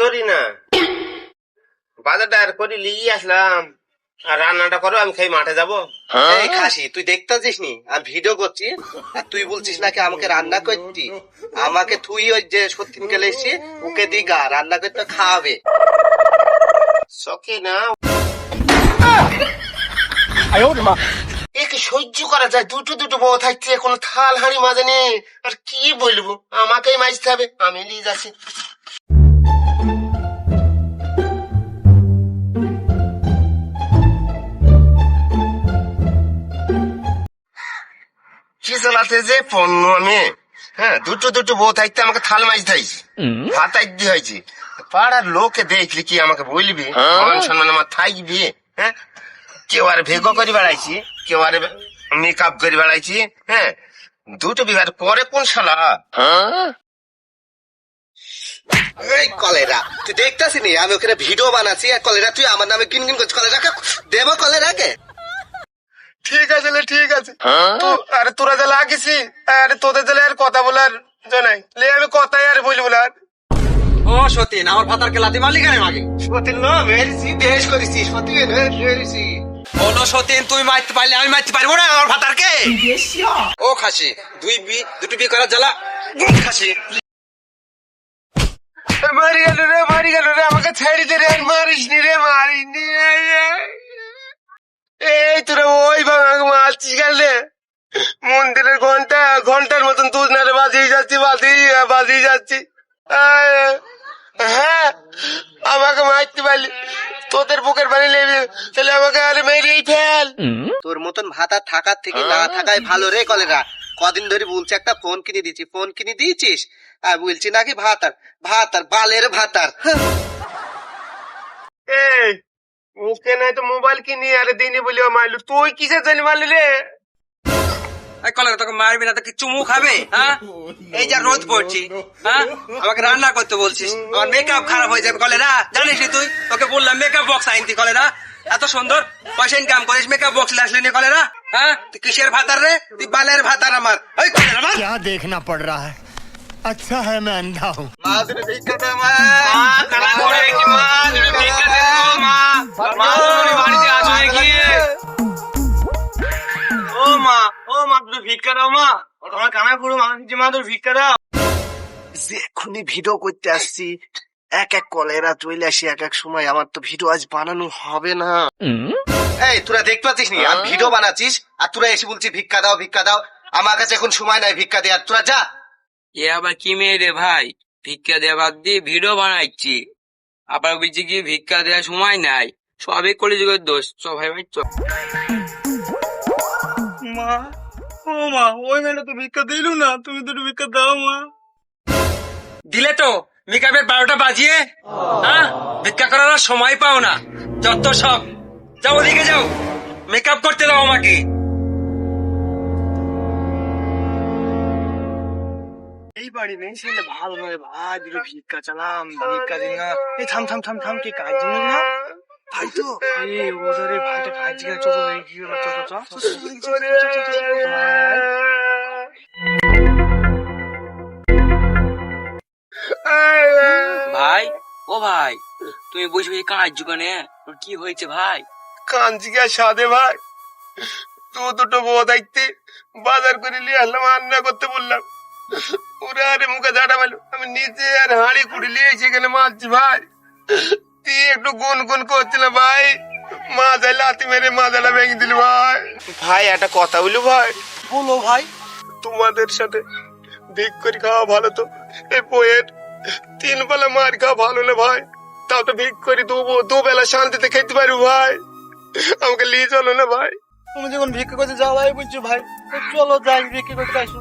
জরি না বাজারটা আর করি লিয়ে আসলাম। আর রান্নাটা করো আমি খাই মাঠে যাব। এই খাসি তুই দেখতেছিস নি আমি ভিডিও করছি। আর তুই বলছিস নাকি আমাকে রান্না করতি? আমাকে তুই ওই যে সত্যিন গেলে এসছি ওকে দিগা রান্না করতে খাওয়াবে। সকে না। একে সহ্য করা যায়? দুটো দুটো বউ থাকছে কোনো থাল হাঁড়ি মাঝে নেই। আর কি বলব? আমাকেই মাজতে হবে আমি নিয়ে যাচ্ছি। কি যে পণ্য আমি হ্যাঁ দুটো দুটো বউ থাকতে আমাকে থাল মাজতে হয়েছে ভাত আইতে হয়েছে। পাড়ার লোকে দেখলি কি আমাকে বলবি? মান সম্মান আমার থাকবি হ্যাঁ? কেউ আর ভেগো করে বেড়াইছি কেউ আর মেকআপ করে বেড়াইছি হ্যাঁ? দুটো বিবাহের পরে কোন শালা? এই কলেরা তুই দেখতেছিস নি? আমি ওখানে ভিডিও বানাচ্ছি আর কলেরা তুই আমার নামে কিন কিন করছিস। কলেরাকে দেবো কলেরাকে? ঠিক আছে লে, ঠিক আছে। তো- আরে তোরা যা লাগিছি আরে তোদের দিলে আর কথা বলার জানাই লে আমি কথাই আর বলব না। আর। ও সতীন আমার ভাতারকে লাথি মারলি কেন আগে? সতীন না মেরেছি দেশ করেছি সতীন মেরেছি। বলো সতীন তুই মারতে পারলে আমি মারতে পারব না আমার ভাতারকে ও খাসি দুই বি দুটো বি করার জ্বালা। খাসি। মারি গেল রে মারি গেল রে আমাকে ছেড়ে দে রে আর মারিস নি রে মারিস নি এই তোরা ওই ভাঙাকে মারছিস গেল মন্দিরের ঘণ্টা ঘণ্টার মতন তুই না বাজিয়ে যাচ্ছি বাজিয়ে বাজিয়ে যাচ্ছি। হ্যাঁ আমাকে মারতে পারলি। তোদের বুকের পানি লেবে তাহলে আমাকে আরে মেরেই ফেল। তোর মতন ভাতা থাকার থেকে না থাকাই ভালো রে কলেরা। কদিন ধরে বলছে একটা ফোন কিনে দিচ্ছি ফোন কিনে দিয়েছিস? আর বলছি নাকি ভাতার ভাতার বালের ভাতার। হ্যাঁ। এই মুখে নাই তো মোবাইল কিনি আরে দিনি বলি মারলু তুই কিসের জন্য মারলি রে এই কলেরা তোকে মারবি না তো কি চুমু খাবে হ্যাঁ এই যা রোদ পড়ছি হ্যাঁ আমাকে রান্না করতে বলছিস আমার মেকআপ খারাপ হয়ে যাবে কলেরা জানিস নি তুই তোকে বললাম মেকআপ বক্স আইনতি কলেরা এত সুন্দর পয়সা ইনকাম করিস মেকআপ বক্স আসলি নি কলেরা হ্যাঁ তুই কিসের ভাতার রে তুই বালের ভাতার আমার ওই কলেরা মার। क्या देखना पड़ रहा है अच्छा है मैं अंधा हूँ মা ভিক্ষা দাও মা। তোমার কানা পুরো মা। মা তুমি ভিক্ষা দাও। যে এখনই ভিডিও করতে আসছি এক এক কলেরা চলে আসি এক এক সময় আমার তো ভিডিও আজ বানানো হবে না। এই তোরা দেখতে পাচ্ছিস নি? আমি ভিডিও বানাচ্ছিস আর তোরা এসে বলছিস ভিক্ষা দাও ভিক্ষা দাও। আমার কাছে এখন সময় নাই ভিক্ষা দেওয়ার তোরা যা। এ আবার কি মেয়ে রে ভাই? ভিক্ষা দেওয়া বাদ দিয়ে ভিডিও বানাচ্ছি আবার বলছি কি ভিক্ষা দেওয়ার সময় নাই। সবই কলিযুগের দোষ। চ ভাই ভাই চ। মা ও মা ওই মেয়েটা তো ভিক্ষা দিল না তুমি দুটো ভিক্ষা দাও মা। দিলে তো মেকআপের বারোটা বাজিয়ে হ্যাঁ? ভিক্ষা করার আর সময় পাও না। যত সব যাও ওদিকে যাও। মেকআপ করতে দাও আমাকে। এই বাড়ি নেই সেটা ভালো নয় ভাই দুটো ভিক্ষা চালাম ভিক্ষা দিন না। এই থাম থাম থাম থাম কি কাজ না? ভাই তো এই ওদের ভাইটা কাজ গেলে চলো এই কি হলো চলো চলো ভাই ও ভাই তুমি বসে বসে কাজ জোগানে তোর কি হয়েছে ভাই কাঞ্চি গা সাদে ভাই তো দুটো বউ দেখতে বাজার করে নিয়ে আসলাম রান্না করতে বললাম ওরা আরে মুখে ঝাড়া পেল আমি নিচে আর হাঁড়ি কুড়ি নিয়ে সেখানে মারছি ভাই তুই একটু গুন গুন করছিল ভাই। মাজায় লাতি মেরে মাজাটা ভেঙে দিল ভাই। ভাই একটা কথা বলি ভাই? বলো ভাই। তোমাদের সাথে ভিক করে খাওয়া ভালো তো? এই বইয়ের তিন বেলা মার খাওয়া ভালো না ভাই? তাও তো ভিক করে দু দু বেলা শান্তিতে খেতে পারব ভাই। আমাকে নিয়ে চলো না ভাই। তুমি যখন ভিক্ষা করতে যাওয়াই বলছো ভাই চলো যাই ভিক্ষা করতে আসো।